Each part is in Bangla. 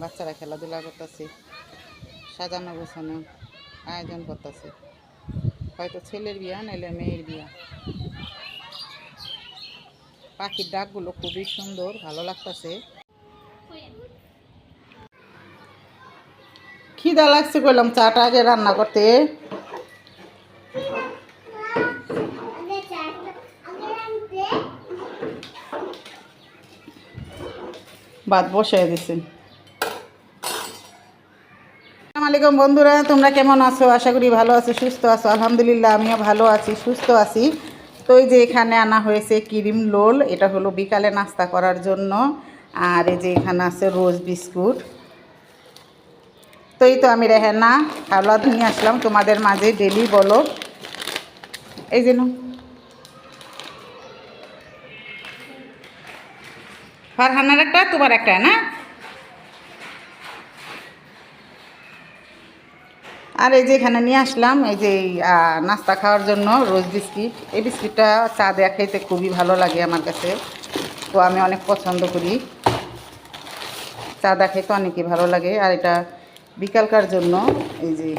বাচ্চারা খেলাধুলা করতেছে, সাজানো গোছানো, আয়োজন করতেছে। হয়তো ছেলের বিয়া, নাইলে মেয়ের বিয়া। পাখির ডাকগুলো খুবই সুন্দর, ভালো লাগতেছে। খিদা লাগছে, কইলাম চাটা আগে রান্না করতে। ভাত বসাই দিছেন আলাইকুম বন্ধুরা, তোমরা কেমন আছো? আশা করি ভালো আছো, সুস্থ আছো। আলহামদুলিল্লাহ, আমিও ভালো আছি, সুস্থ আছি। তো এই যে এখানে আনা হয়েছে ক্রিম লোল, এটা হলো বিকালে নাস্তা করার জন্য। আর এই যে এখানে আছে রোজ বিস্কুট। তো এই তো আমি রেহেনা খাওয়া নিয়ে আসলাম। তোমাদের মাঝে ডেলি বলো। এই যে নাও। ফারহানার একটা, তোমার একটা, না? আর এই যে এখানে নিয়ে আসলাম, এই যে নাস্তা খাওয়ার জন্য রোজ বিস্কিট। এই বিস্কিটটা চা দেওয়া খাইতে খুবই ভালো লাগে আমার কাছে। তো আমি অনেক পছন্দ করি। চা দেওয়া খাইতে অনেকই ভালো লাগে। আর এটা বিকালকার জন্য, এই যে,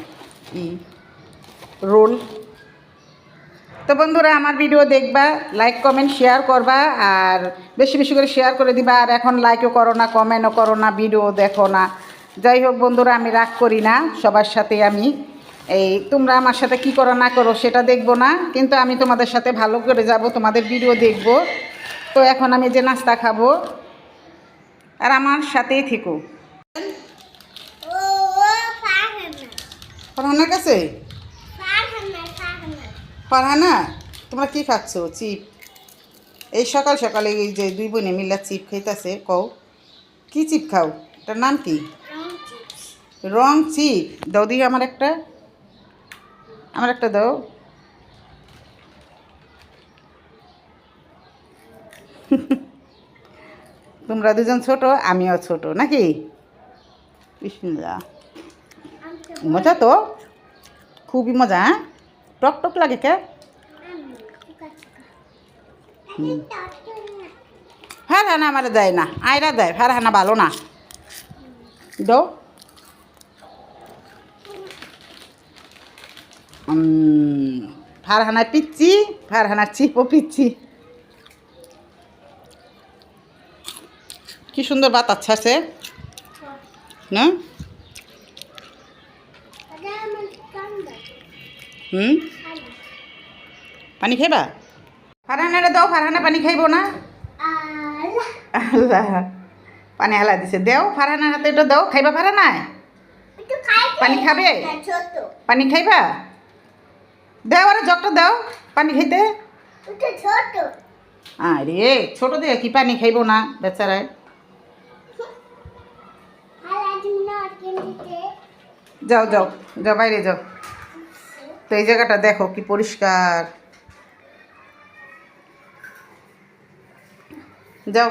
ই, রোল। তো বন্ধুরা, আমার ভিডিও দেখবা লাইক কমেন্ট শেয়ার করবা, আর বেশি বেশি করে শেয়ার করে দিবা। আর এখন লাইকও করো না কমেন্টও করো না ভিডিও দেখো না। যাই হোক বন্ধুরা, আমি রাগ করি না, সবার সাথে আমি। এই তোমরা আমার সাথে কি করো না করো সেটা দেখব না, কিন্তু আমি তোমাদের সাথে ভালো করে যাব, তোমাদের ভিডিও দেখব। তো এখন আমি যে নাস্তা খাব, আর আমার সাথেই থেকো। ফরহানার কাছে? ফারহানা, তোমরা কি খাচ্ছ? চিপ। এই সকাল সকালে এই যে দুই বোনে মিলা চিপ খাইতেছে, কও। কি চিপ খাও? এটার নাম কি? রং চিপ দাও দিই আমার একটা আমার একটা দাও। তোমরা দুজন ছোট, আমিও ছোট, নাকি? মজা তো? খুবই মজা হ্যাঁ? টক টক লাগে কে? ফারহানা আমার দেয় না, আয়রা দেয়, ফারহানা ভালো না। দো ফারহানা পিচ্ছি ফারহানা চিপও পিচ্ছি কি সুন্দর বাতাস আছে না? হুম? পানি খাইবা? ফারহানারে দাও ফারহানা পানি খাইব না। আল্লাহ। পানি হালা দিছে। দেও ফারহানার হাতে এটা দাও। খাইবা ফারহানায়? পানি খাবে? ছোট। পানি খাইবা? দেও আরে জগটা দাও পানি খাইতে আরে ছোট দিয়ে কি পানি খাইব না বেচারায়? যাও যাও যাও বাইরে যাও। তো এই জায়গাটা দেখো কি পরিষ্কার। যাও।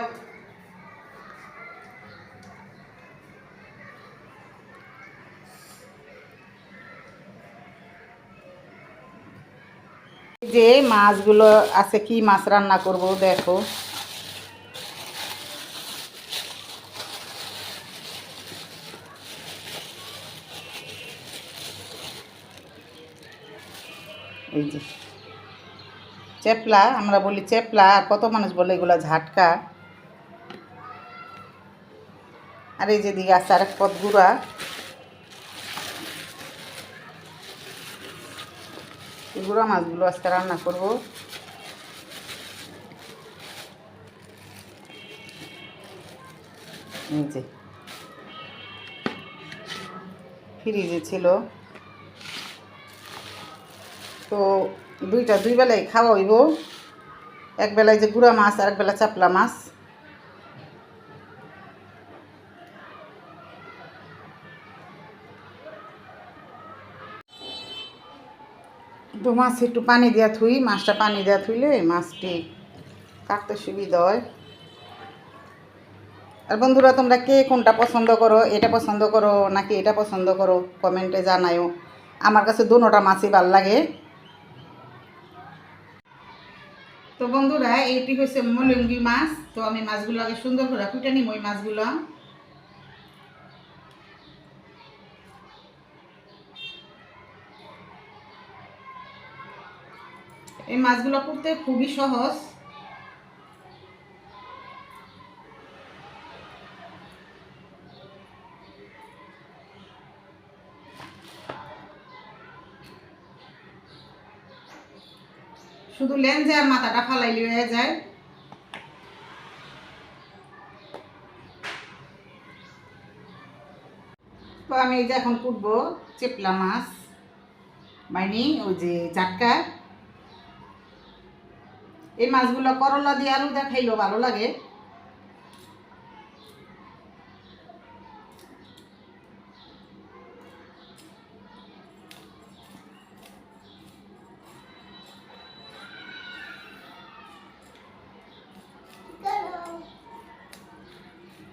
যে মাছগুলো আছে, কি মাছ রান্না করব দেখো। চেপলা, আমরা বলি চেপলা, আর কত মানুষ বলে এগুলা ঝাটকা। আর এই যে দিকে আছে আরেক পথ গুঁড়া মাছগুলো আজকে রান্না করব। যে। ফ্রিজে ছিল। তো দুইটা, দুই বেলায় খাওয়া হইব। এক বেলায় যে গুঁড়া মাছ আর এক বেলা চাপলা মাছ। তো মাছ একটু পানি দেওয়া থুই, মাছটা পানি দেওয়া থুইলে মাছটি কাটতে সুবিধা হয়। আর বন্ধুরা, তোমরা কে কোনটা পছন্দ করো, এটা পছন্দ করো নাকি এটা পছন্দ করো, কমেন্টে জানায়ও। আমার কাছে দুটোটা মাছই ভালো লাগে। তো বন্ধুরা, এইটি হচ্ছে মলঙ্গি মাছ। তো আমি মাছগুলো আগে সুন্দর করে কুটে নিই ওই মাছগুলো। এই মাছগুলো করতে খুবই সহজ। শুধু লেন্সে আর মাথাটা ফালাইলে হয়ে যায়। তো আমি এই যে এখন কুটবো, চেপলা মাছ। মানে ওই যে চাটকা এই মাছগুলো করলা দিয়ে আলু দিয়ে খাইলেও ভালো লাগে।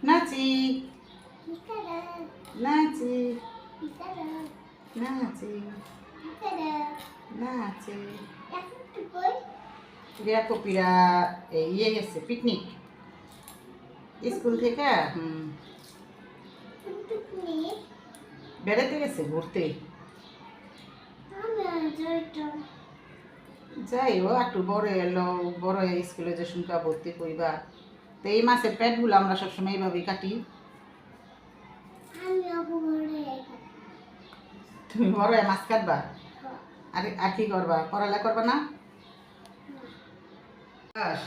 নাচি। নাচি। নাচি। কপিরা এই ইয়ে গেছে পিকনিক স্কুল থেকে হুম। বেড়াতে গেছে ঘুরতে। যাই ও একটু বড় এলো বড় স্কুলে যে শুনকা ভর্তি করিবা তো এই মাসের পেটগুলো আমরা সবসময় এইভাবেই কাটি। তুমি বড় মাছ কাটবা? আর আর কি করবা? পড়ালে করবা না? ব্যাস।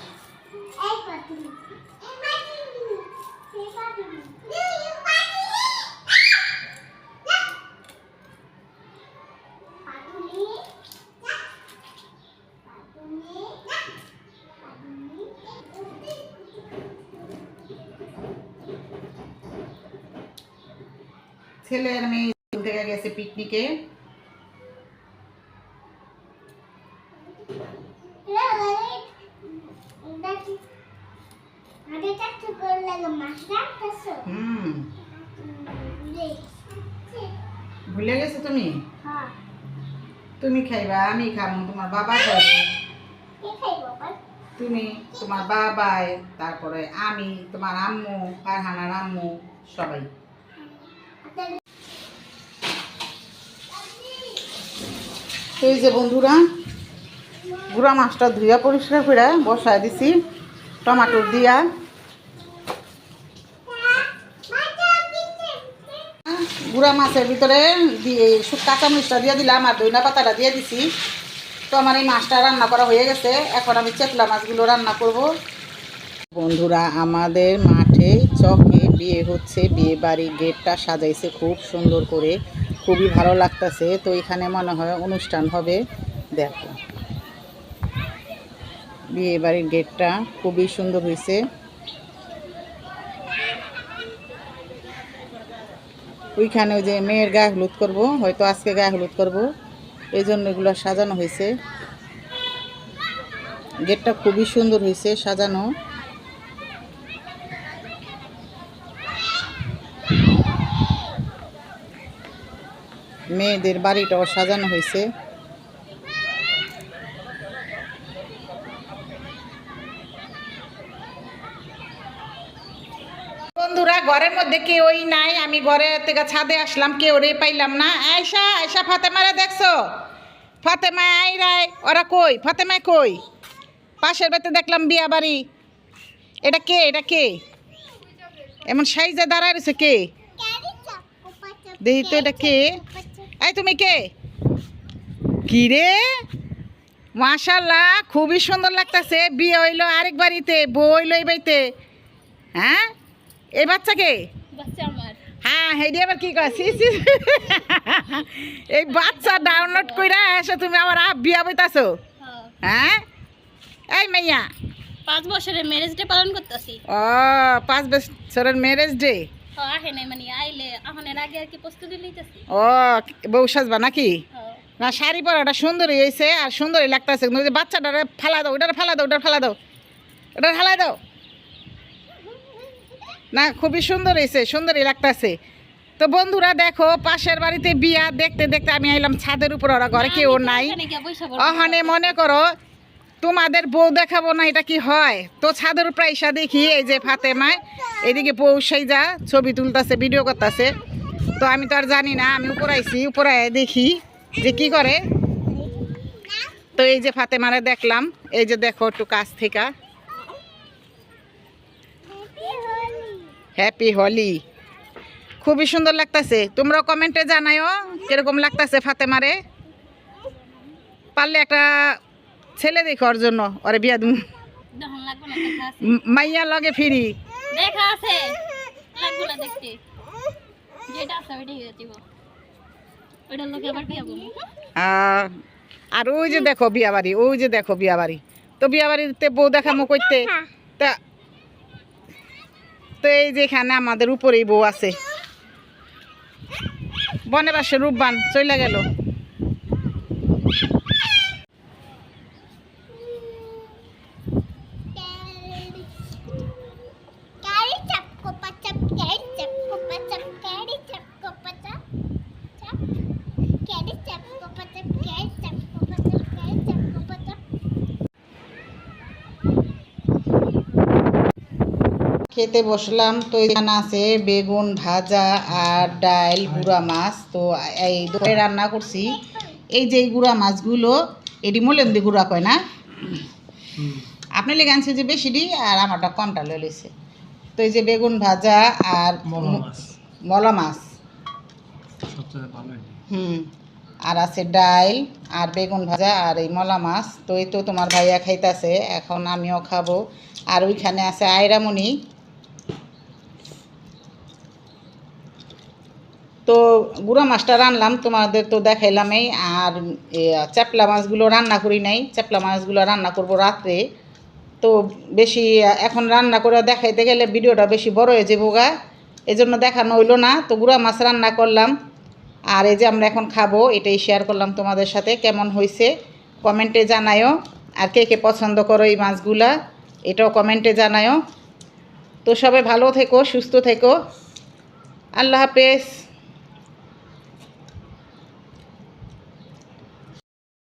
ছেলে আর মেয়ে স্কুল থেকে গেছে পিকনিকে হুম। ভুলে গেছো তুমি? তুমি খাইবা আমি খাব তোমার বাবা খাইবে। তুমি তোমার বাবাই তারপরে আমি তোমার আম্মু ফারহানার আম্মু সবাই। এই যে বন্ধুরা গুড়া মাছটা ধুইয়া পরিষ্কার করে বসায় দিছি টমাটোর দিয়া। গুড়া মাছের ভিতরে দিয়ে শু- কাঁচামরিচটা দিয়ে দিলাম আর দইনা পাতাটা দিয়ে দিছি। তো আমার এই মাছটা রান্না করা হয়ে গেছে। এখন আমি চেতলা মাছগুলো রান্না করব। বন্ধুরা, আমাদের মাঠে চকে বিয়ে হচ্ছে। বিয়ে বাড়ি গেটটা সাজাইছে খুব সুন্দর করে। খুবই ভালো লাগতেছে। তো এখানে মনে হয় অনুষ্ঠান হবে। দেখো। বিয়ে বাড়ির গেটটা খুবই সুন্দর হয়েছে ওইখানে ওই যে মেয়ের গায়ে হলুদ করব, হয়তো আজকে গায়ে হলুদ করব। এই জন্য এগুলো সাজানো হয়েছে। গেটটা খুবই সুন্দর হয়েছে সাজানো। মেয়েদের বাড়িটাও সাজানো হয়েছে বন্ধুরা ঘরের মধ্যে কেউই নাই, আমি ঘরে থেকে ছাদে আসলাম কেউ রে পাইলাম না। আয়সা আয়সা ফাতেমারে দেখছ? ফাতেমা আই রায়, ওরা কই? ফাতেমায় কই? পাশের বাড়িতে দেখলাম বিয়া বাড়ি। এটা কে? এটা কে? এমন সাইজে দাঁড়ায় রয়েছে কে? দেখি তো এটা কে? এই তুমি কে? কি রে? মাশাল্লাহ খুবই সুন্দর লাগতেছে। বিয়ে হইল আরেক বাড়িতে, বউ হইল এই বাড়িতে। হ্যাঁ? এই বাচ্চাকে? বাচ্চা আমার। হ্যাঁ হেডি আবার কি কয়? এই বাচ্চা ডাউনলোড কইরা এসে তুমি আবার আপ বিয়া বইতাছো? হ্যাঁ। এই মাইয়া। পাঁচ বছরের ম্যারেজ ডে পালন করতেছি। ও পাঁচ বছরের ম্যারেজ ডে মানে কি ও বউ সাজবা নাকি? না শাড়ি পরাটা সুন্দরই হয়েছে আর সুন্দরই লাগতেছে। কিন্তু বাচ্চাটারে ফালা দাও ওটারে ফালা দাও ওটার ফালা দাও। ওটার ফালা দাও। না খুবই সুন্দর হয়েছে সুন্দরই লাগতেছে। তো বন্ধুরা দেখো পাশের বাড়িতে বিয়া দেখতে দেখতে আমি আইলাম ছাদের উপর ওরা ঘরে কেউ নাই। অহনে মনে করো তোমাদের বউ দেখাবো না এটা কি হয়? তো ছাদের উপর আইসা দেখি এই যে ফাতেমায় এদিকে বউ সেই যা ছবি তুলতেছে ভিডিও করতেছে। তো আমি তো আর জানি না আমি উপর আইছি উপরে আইয়া দেখি যে কি করে। তো এই যে ফাতেমারে দেখলাম এই যে দেখো একটু কাছ থেকে। হ্যাপি হোলি খুবই সুন্দর লাগতাছে। তোমরা কমেন্টে জানাইও কীরকম লাগতাছে ফাতেমারে। পারলে একটা ছেলে দেখো ওর জন্য। ওরে বিয়া দিমু। যখন লাগবে না দেখা আছে। ম- মাইয়া লগে ফিরি। দেখা আছে। দেখতে। যেটা আছে ওইটাই দিব ওইটার লোকে আবার বিয়া আর ওই যে দেখো বিয়া বাড়ি ওই যে দেখো বিয়া বাড়ি তো বিয়া বাড়িতে বউ দেখামো করতে তা তো এই যে এখানে আমাদের উপরেই বউ আছে। বনে বাসে রূপবান চলে গেল। খেতে বসলাম। তো এখানে আছে বেগুন ভাজা আর ডাল গুঁড়া মাছ। তো এই দুপুরে রান্না করছি। এই যে গুঁড়া মাছগুলো এটি মোলেন দিয়ে গুঁড়া কয় না? আপনি লেগে আনছে যে বেশি দি আর আমারটা কমটা লইছে। তো এই যে বেগুন ভাজা আর মলা মাছ। হুম। আর আছে ডাল আর বেগুন ভাজা আর এই মলা মাছ। তো এই তো তোমার ভাইয়া খাইতাছে এখন আমিও খাব। আর ওইখানে আছে আয়রামণি। তো গুঁড়া মাছটা রানলাম, তোমাদের তো দেখাইলামই। আর চ্যাপলা মাছগুলো রান্না করি নাই। চ্যাপলা মাছগুলো রান্না করব রাত্রে। তো বেশি, এখন রান্না করে দেখাইতে গেলে ভিডিওটা বেশি বড় হয়ে যাব গা। এই জন্য দেখানো হইল না। তো গুঁড়া মাছ রান্না করলাম। আর এই যে আমরা এখন খাব, এটাই শেয়ার করলাম তোমাদের সাথে। কেমন হয়েছে কমেন্টে জানায়ও আর কে কে পছন্দ করো এই মাছগুলা, এটাও কমেন্টে জানায়ও তো সবাই ভালো থেকো, সুস্থ থেকো। আল্লাহ হাফেজ।